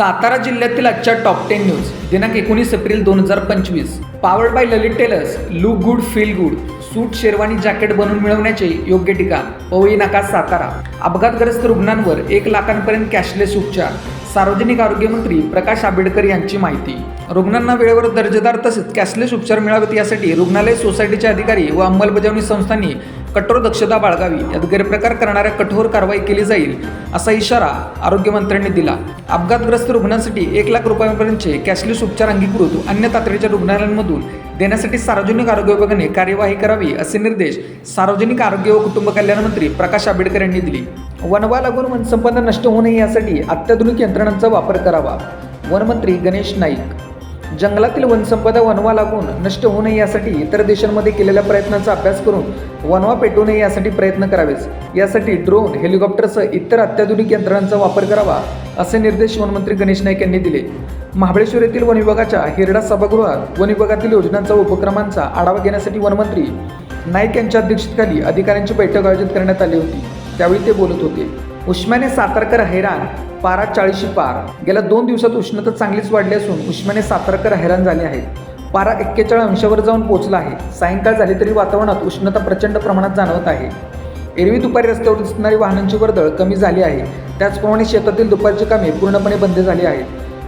सातारा जिल्ह्यातील आजच्या top ten news दिनांक एकोणीस एप्रिल दोन हजार पंचवीस. Powered by Lalit Tailors look good feel good suit sherwani jacket बनवून मिळवण्याचे योग्य ठिकाण. पवई नाका सातारा. अपघातग्रस्त रुग्णांवर एक लाखांपर्यंत कॅशलेस उपचार. सार्वजनिक आरोग्य मंत्री प्रकाश आंबेडकर यांची माहिती. रुग्णांना वेळेवर दर्जेदार तसेच कॅशलेस उपचार मिळावेत यासाठी रुग्णालय सोसायटीचे अधिकारी व अंमलबजावणी संस्थांनी कठोर दक्षता बाळगावी. यात गैरप्रकार करणाऱ्या कठोर कारवाई केली जाईल असा इशारा आरोग्यमंत्र्यांनी दिला. अपघातग्रस्त रुग्णांसाठी एक लाख रुपयांपर्यंतचे कॅशलेस उपचार अंगीकृत अन्य तातडीच्या रुग्णालयांमधून देण्यासाठी सार्वजनिक आरोग्य विभागाने कार्यवाही करावी असे निर्देश सार्वजनिक आरोग्य व कुटुंब कल्याण मंत्री प्रकाश आंबेडकर यांनी दिली. वनवा लागून वनसंपदा नष्ट होऊ नये यासाठी अत्याधुनिक यंत्रणांचा वापर करावा वनमंत्री गणेश नाईक. जंगलातील वनसंपदा वनवा लागून नष्ट होऊ नये यासाठी इतर देशांमध्ये केलेल्या प्रयत्नांचा अभ्यास करून वनवा पेटू नये यासाठी प्रयत्न करावेच यासाठी ड्रोन हेलिकॉप्टरसह इतर अत्याधुनिक यंत्रणांचा वापर करावा असे निर्देश वनमंत्री गणेश नाईक यांनी दिले. महाबळेश्वर येथील वन विभागाच्या हिरडा सभागृहात वन विभागातील योजनांचा व उपक्रमांचा आढावा घेण्यासाठी वनमंत्री नाईक यांच्या अध्यक्षतेखाली अधिकाऱ्यांची बैठक आयोजित करण्यात आली होती. त्यावेळी ते बोलत होते. उष्म्याने सातारकर हैराण पारा चाळीशी पार. गेल्या दोन दिवसात उष्णता चांगलीच वाढली असून उष्म्याने सातारकर हैराण झाले आहेत. पारा एक्केचाळीस अंशावर जाऊन पोहोचला आहे. सायंकाळ झाली तरी वातावरणात उष्णता प्रचंड प्रमाणात जाणवत आहे. एरवी दुपारी रस्त्यावर दिसणारी वाहनांची वर्दळ कमी झाली आहे. त्याचप्रमाणे शेतातील दुपारची कामे पूर्णपणे बंद झाली आहेत.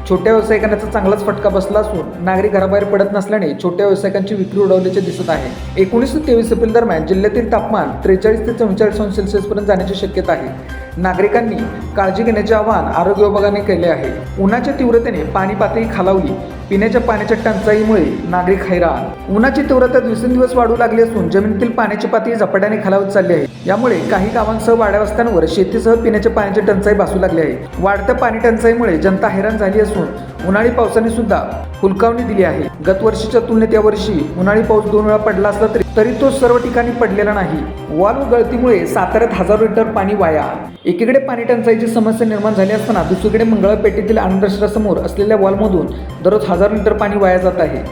छोट्या व्यावसायिकांचा चांगलाच फटका बसला असून नागरिक घराबाहेर पडत नसल्याने छोट्या व्यावसायिकांची विक्री उडवल्याचे दिसत आहे. एकोणीस ते तेवीस एप्रिल दरम्यान जिल्ह्यातील तापमान त्रेचाळीस ते चव्वेचाळीस अंश सेल्सिअसपर्यंत जाण्याची शक्यता आहे. नागरिकांनी काळजी घेण्याचे आवाहन आरोग्य विभागाने केले आहे. उन्हाच्या तीव्रतेने पाणी पातळी खालावली. पिण्याच्या पाण्याच्या टंचाईमुळे नागरिक हैराण. उन्हाची तीव्रता दिवसेंदिवस वाढू लागली असून जमिनीतील पाण्याची पातळी झपाट्याने खालावत चालली आहे. यामुळे काही गावांसह वाड्यावस्त्यांवर शेतीसह पिण्याच्या पाण्याची टंचाई भासू लागली आहे. वाढत्या पाणी टंचाईमुळे जनता हैराण झाली असून उन्हाळी पावसाने सुद्धा हुलकावणी दिली आहे. गत वर्षीच्या तुलनेत यावर्षी उन्हाळी पाऊस दोन वेळा पडला असला तरी तरी तो सर्व ठिकाणी पडलेला नाही. वाल गळतीमुळे साताऱ्यात हजारो लिटर पाणी वाया. एकीकडे पाणी टंचाईची समस्या निर्माण झाली असताना दुसरीकडे मंगळपेठेतील आनंदश्रासमोर असलेल्या वॉलमधून दररोज हजार लिटर पाणी वाया जात आहे.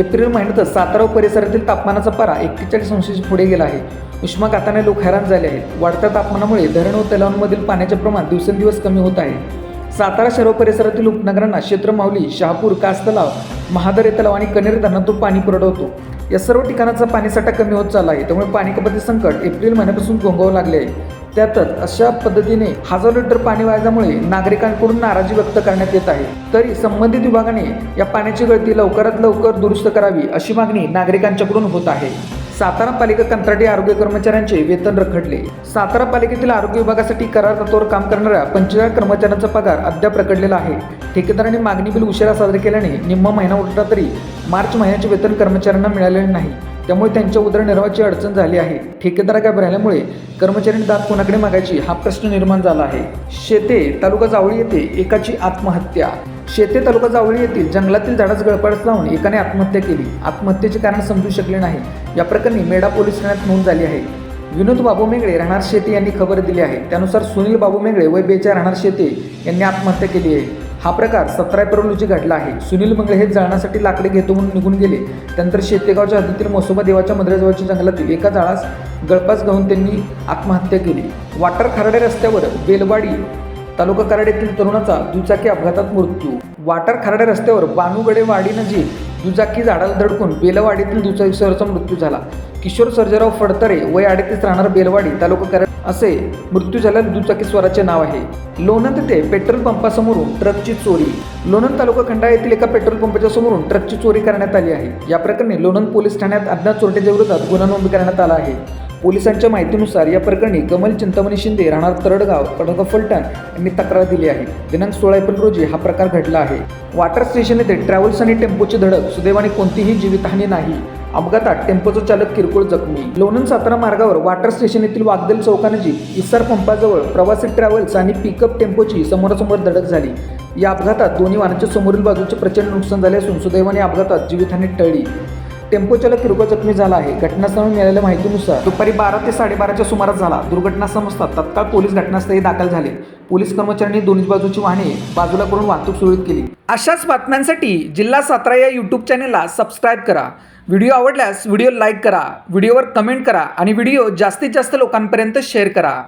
एप्रिल महिन्यातच सातारा परिसरातील तापमानाचा पारा एक्केचाळीस अंशाच्या पुढे गेला आहे. उष्माघाताने लोक हैराण झाले आहेत. वाढत्या तापमानामुळे धरण व तलावांमधील पाण्याचे प्रमाण दिवसेंदिवस कमी होत आहे. सातारा शहर परिसरातील उपनगरांना क्षेत्रमावली शहापूर कास तलाव महादरे तलाव आणि कनेर धरणातून पाणी पुरवतो या सर्व ठिकाणाचा पाणीसाठा कमी होत चालला आहे. त्यामुळे पाणी कपाती संकट एप्रिल महिन्यापासून घोंगावं लागले आहे. त्यातच अशा पद्धतीने हजारो लिटर पाणी वायाच्यामुळे नागरिकांकडून नाराजी व्यक्त करण्यात येत आहे. तरी संबंधित विभागाने या पाण्याची गळती लवकरात लवकर दुरुस्त करावी अशी मागणी नागरिकांच्याकडून होत आहे. सातारा पालिका कंत्राटी आरोग्य कर्मचाऱ्यांचे वेतन रखडले. सातारा पालिकेतील आरोग्य विभागासाठी करार तत्वावर काम करणाऱ्या पंचेचाळीस कर्मचाऱ्यांचा पगार अद्याप रखडलेला आहे. ठेकेदारांनी मागणी बिल उशिरा साजरे केल्याने निम्मा महिना उठला तरी मार्च महिन्याचे वेतन कर्मचाऱ्यांना मिळालेले नाही. त्यामुळे त्यांच्या उदरनिर्वाहाची अडचण झाली आहे. ठेकेदार गॅप राहिल्यामुळे कर्मचाऱ्यांनी दात कोणाकडे मागायची हा प्रश्न निर्माण झाला आहे. शेते तालुका जावळी येथे एकाची आत्महत्या. शेते तालुका जावळी येथील जंगलातील झाडास गळपास लावून एकाने आत्महत्या केली. आत्महत्येचे कारण समजू शकले नाही. या प्रकरणी मेढा पोलीस ठाण्यात नोंद झाली आहे. विनोद बाबू मेगळे राहणार शेते यांनी खबर दिली आहे. त्यानुसार सुनील बाबू मेंगळे व बेचा राहणार शेते यांनी आत्महत्या केली आहे. हा प्रकार सतरा एप्रिल रोजी घडला आहे. सुनील मंगळे हे जळणासाठी लाकडे घेतो म्हणून निघून गेले. त्यानंतर शेतेगावच्या हद्दीतील मोसोबा देवाच्या मंदिराजवळच्या जंगलातील एका जाळास गळपास घालून त्यांनी आत्महत्या केली. वाटर खराडे रस्त्यावर बेलवाडी तालुका कराड येथील तरुणाचा दुचाकी अपघातात मृत्यू. वाटर खराडे रस्त्यावर बानुगडे वाडी नजीक दुचाकी झाडाला धडकून बेलवाडीतील दुचाकीस्वाराचा मृत्यू झाला. किशोर सर्जेराव फडतरे वय अडतीस राहणार बेलवाडी तालुका कराड असे मृत्यू झालेल्या दुचाकी स्वराचे नाव आहे. लोणंद येथे पेट्रोल पंपासमोरून ट्रकची चोरी. लोणंद तालुका खंडा येथील एका पेट्रोल पंपाच्या समोरून ट्रकची चोरी करण्यात आली आहे. या प्रकरणी लोणंद पोलीस ठाण्यात अज्ञात चोरट्याच्या विरोधात गुन्हा नोंद करण्यात आला आहे. पोलिसांच्या माहितीनुसार या प्रकरणी कमल चिंतामणी शिंदे राहणार तरडगाव कडगाव फलटण यांनी तक्रार दिली आहे. दिनांक सोळा एप्रिल रोजी हा प्रकार घडला आहे. वॉटर स्टेशन येथे ट्रॅव्हल्स आणि टेम्पोची धडक सुदैवाने कोणतीही जीवितहानी नाही. अपघातात टेम्पोचा चालक किरकोळ जखमी. लोणंद सातारा मार्गावर वॉटर स्टेशन येथील वागदल चौकानजीक इसार पंपाजवळ प्रवासी ट्रॅव्हल्स आणि पिकअप टेम्पोची समोरासमोर धडक झाली. या अपघातात दोन्ही वाहनाच्या समोरील बाजूचे प्रचंड नुकसान झाले असून सुदैवाने अपघातात जीवितहानी टळली. टेम्पोचालक किरकोळ जखमी झाला आहे. घटनास्थळी मिळालेल्या माहितीनुसार दुपारी बारा ते साडेबाराच्या सुमारास झाला. दुर्घटना समजतात तत्काळ पोलीस घटनास्थळी दाखल झाले. पोलीस कर्मचाऱ्यांनी दोन्ही बाजूची वाहने बाजूला करून वाहतूक सुरळीत केली. अशाच बातम्यांसाठी जिल्हा सातारा या यूट्यूब चॅनेलला सबस्क्राईब करा. व्हिडिओ आवडल्यास व्हिडिओ लाईक करा व्हिडिओवर कमेंट करा आणि व्हिडिओ जास्तीत जास्त लोकांपर्यंत शेअर करा.